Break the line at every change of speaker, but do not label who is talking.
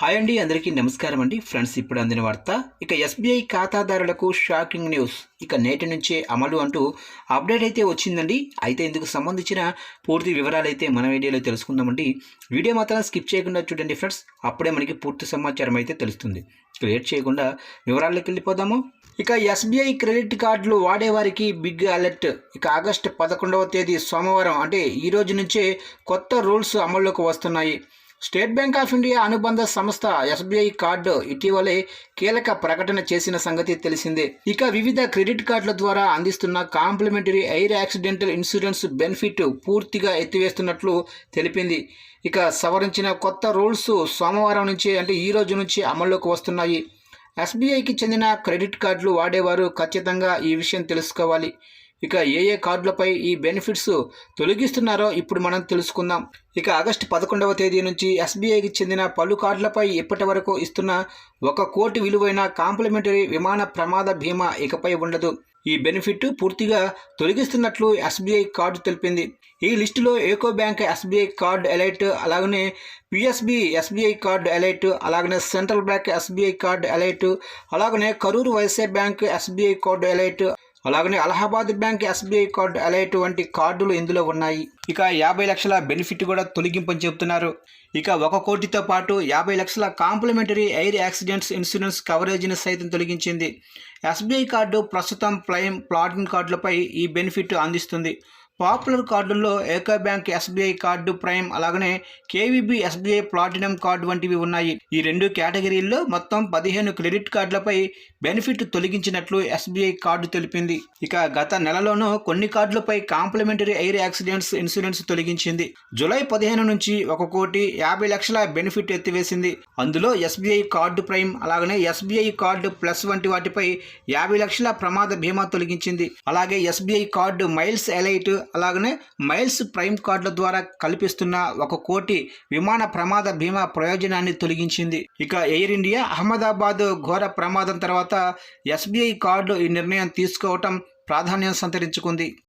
Hi అండి అందరికీ నమస్కారం అండి. ఫ్రెండ్స్ ఇప్పుడు అందిన వార్త. ఇక ఎస్బీఐ ఖాతాదారులకు షాకింగ్ న్యూస్. ఇక నేటి నుంచే అమలు అంటూ అప్డేట్ అయితే వచ్చిందండి. అయితే ఇందుకు సంబంధించిన పూర్తి వివరాలు అయితే మన వీడియోలో తెలుసుకుందామండి. వీడియో మాత్రం స్కిప్ చేయకుండా చూడండి ఫ్రెండ్స్. అప్పుడే మనకి పూర్తి సమాచారం అయితే తెలుస్తుంది. క్రియేట్ లేట్ చేయకుండా వివరాల్లోకి వెళ్ళిపోదాము. ఇక ఎస్బీఐ క్రెడిట్ కార్డులు వాడేవారికి బిగ్ అలర్ట్. ఇక ఆగస్టు పదకొండవ తేదీ సోమవారం అంటే ఈ రోజు నుంచే కొత్త రూల్స్ అమల్లోకి వస్తున్నాయి. స్టేట్ బ్యాంక్ ఆఫ్ ఇండియా అనుబంధ సంస్థ ఎస్బీఐ కార్డు ఇటీవలే కీలక ప్రకటన చేసిన సంగతి తెలిసిందే. ఇక వివిధ క్రెడిట్ కార్డుల ద్వారా అందిస్తున్న complimentary air accidental insurance benefit పూర్తిగా ఎత్తివేస్తున్నట్లు తెలిపింది. ఇక సవరించిన కొత్త రూల్స్ సోమవారం నుంచి అంటే ఈ రోజు నుంచి అమల్లోకి వస్తున్నాయి. ఎస్బీఐకి చెందిన క్రెడిట్ కార్డులు వాడేవారు ఖచ్చితంగా ఈ విషయం తెలుసుకోవాలి. ఇక ఏ ఏ కార్డులపై ఈ బెనిఫిట్స్ తొలగిస్తున్నారో ఇప్పుడు మనం తెలుసుకుందాం. ఇక ఆగస్టు పదకొండవ తేదీ నుంచి ఎస్బీఐకి చెందిన పలు కార్డులపై ఇప్పటి వరకు ఇస్తున్న ఒక కోటి విలువైన కాంప్లిమెంటరీ విమాన ప్రమాద బీమా ఇకపై ఉండదు. ఈ బెనిఫిట్ పూర్తిగా తొలగిస్తున్నట్లు ఎస్బీఐ కార్డు తెలిపింది. ఈ లిస్టులో UCO bank SBI card elite అలాగనే పిఎస్బి ఎస్బీఐ కార్డు ఎలైట్ అలాగనే central bank SBI card elite అలాగనే Karur Vysya bank SBI card elite అలాగనే Allahabad bank SBI card elite వంటి కార్డులు ఇందులో ఉన్నాయి. ఇక యాభై లక్షల బెనిఫిట్ కూడా తొలగింపని చెబుతున్నారు ఇక ఒక కోటితో పాటు యాభై లక్షల కాంప్లిమెంటరీ ఎయిర్ యాక్సిడెంట్స్ ఇన్సూరెన్స్ కవరేజీని సైతం తొలగించింది. ఎస్బీఐ కార్డు ప్రస్తుతం ప్లైమ్ ప్లాటిన్ కార్డులపై ఈ బెనిఫిట్ అందిస్తుంది. Popular కార్డుల్లో UCO bank SBI card prime అలాగనే కేవీబీ ఎస్బీఐ ప్లాటినం కార్డు వంటివి ఉన్నాయి. ఈ రెండు కేటగిరీల్లో మొత్తం పదిహేను క్రెడిట్ కార్డులపై బెనిఫిట్ తొలగించినట్లు ఎస్బీఐ కార్డు తెలిపింది. ఇక గత నెలలోనూ కొన్ని కార్డులపై కాంప్లిమెంటరీ ఎయిర్ యాక్సిడెంట్స్ ఇన్సూరెన్స్ తొలగించింది. జూలై పదిహేను నుంచి ఒక కోటి యాభై లక్షల బెనిఫిట్ ఎత్తివేసింది. అందులో ఎస్బీఐ కార్డు ప్రైమ్ అలాగనే ఎస్బీఐ కార్డు ప్లస్ వంటి వాటిపై యాభై లక్షల ప్రమాద బీమా తొలగించింది. అలాగే ఎస్బీఐ కార్డు మైల్స్ ఎలైట్ అలాగనే మైల్స్ ప్రైమ్ కార్డుల ద్వారా కల్పిస్తున్న ఒక కోటి విమాన ప్రమాద బీమా ప్రయోజనాన్ని తొలగించింది. ఇక ఎయిర్ ఇండియా అహ్మదాబాద్ ఘోర ప్రమాదం తర్వాత ఎస్బీఐ కార్డు ఈ నిర్ణయం తీసుకోవటం ప్రాధాన్యం సంతరించుకుంది.